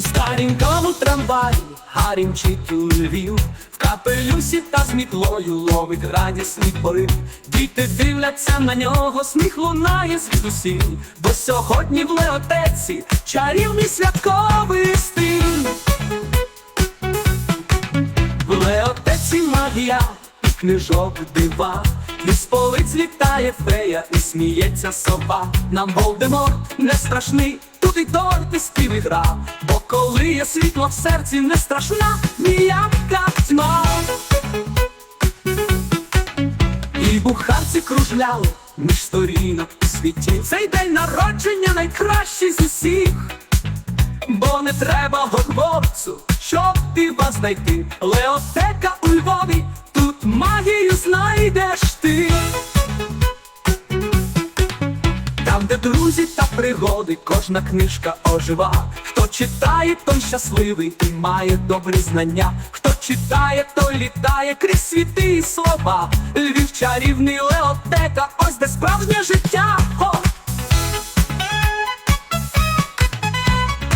старенькому трамваї, гарімчить у Львів, в капелюсі та з мітлою ловить радісний порив. Діти дивляться на нього, сміх лунає звідусіль, бо сьогодні в леотеці чарівний святковий стиль. В леотеці магія і книжок дива, із полиць літає фея і сміється сова. Нам Волдеморт не страшний, тут і торт, і спів і гра. Бо коли є світло в серці, не страшна ніяка тьма. І бухарці кружляли між сторінок у світі. Цей день народження найкращий з усіх. Бо не треба Гогвартсу, щоб дива знайти. Леотека у Львові, тут магію знайдеш ти. Де друзі та пригоди, кожна книжка ожива. Хто читає, той щасливий і має добрі знання. Хто читає, той літає крізь світи і слова. Львів чарівний Леотека, ось де. Хо!